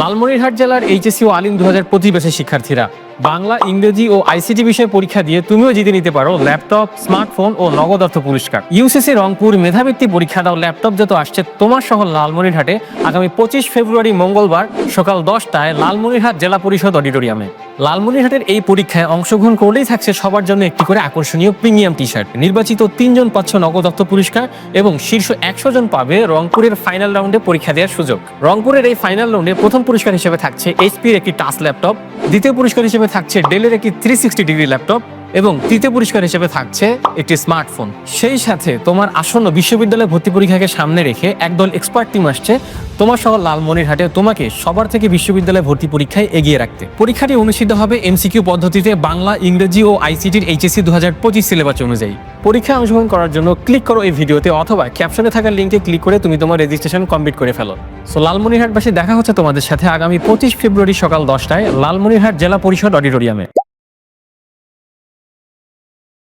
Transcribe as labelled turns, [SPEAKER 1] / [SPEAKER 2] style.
[SPEAKER 1] লালমনিরহাট জেলার এইচএসসি ও আলিম দু হাজার ব্যাচের শিক্ষার্থীরা। বাংলা, ইংরেজি ও আইসিটি বিষয়ে পরীক্ষা দিয়ে তুমিও জিতে নিতে পারো ল্যাপটপ, স্মার্টফোন ও নগদ অর্থ পুরস্কার। ইউসিসি রংপুর মেধাবৃত্তি পরীক্ষা দাও, ল্যাপটপ যত আসছে তোমার শহর লালমনিরহাটে আগামী পঁচিশ ফেব্রুয়ারি মঙ্গলবার সকাল দশটায় লালমনিরহাট জেলা পরিষদ অডিটোরিয়ামে। লালমনিরহাটের এই পরীক্ষায় অংশগ্রহণ করলেই থাকছে সবার জন্য একটি করে আকর্ষণীয় প্রিমিয়াম টি শার্ট নির্বাচিত তিনজন পাচ্ছ নগদ অর্থ পুরস্কার এবং শীর্ষ একশো জন পাবে রংপুরের ফাইনাল রাউন্ডে পরীক্ষা দেওয়ার সুযোগ। রংপুরের এই ফাইনাল রাউন্ডে প্রথম পুরস্কার হিসেবে থাকছে এইচপির একটি টাচ ল্যাপটপ, দ্বিতীয় পুরস্কার হিসেবে থাকছে। ডেলের একটি থ্রি সিক্সটি ডিগ্রি ল্যাপটপ এবং তৃতীয় পুরস্কার হিসেবে থাকছে একটি স্মার্টফোন সেই সাথে তোমার আসন্ন বিশ্ববিদ্যালয় ভর্তি পরীক্ষাকে সামনে রেখে একদল এক্সপার্ট টিম আসছে। তোমার শহর লালমনিরহাটে তোমাকে সবার থেকে বিশ্ববিদ্যালয় ভর্তি পরীক্ষায় এগিয়ে রাখতে। পরীক্ষাটি অনুষ্ঠিত হবে এমসিকিউ পদ্ধতিতে বাংলা, ইংরেজি ও আইসিটির এইচএসসি দু হাজার পঁচিশ সিলেবাস অনুযায়ী। পরীক্ষায় অংশগ্রহণ করার জন্য ক্লিক করো এই ভিডিওতে অথবা ক্যাপশনে থাকা লিঙ্কে ক্লিক করে তুমি তোমার রেজিস্ট্রেশন কমপ্লিট করে ফেলো। সো লালমনিরহাটবাসী, দেখা হচ্ছে তোমাদের সাথে আগামী পঁচিশ ফেব্রুয়ারি সকাল দশটায় লালমনিরহাট জেলা পরিষদ অডিটোরিয়ামে।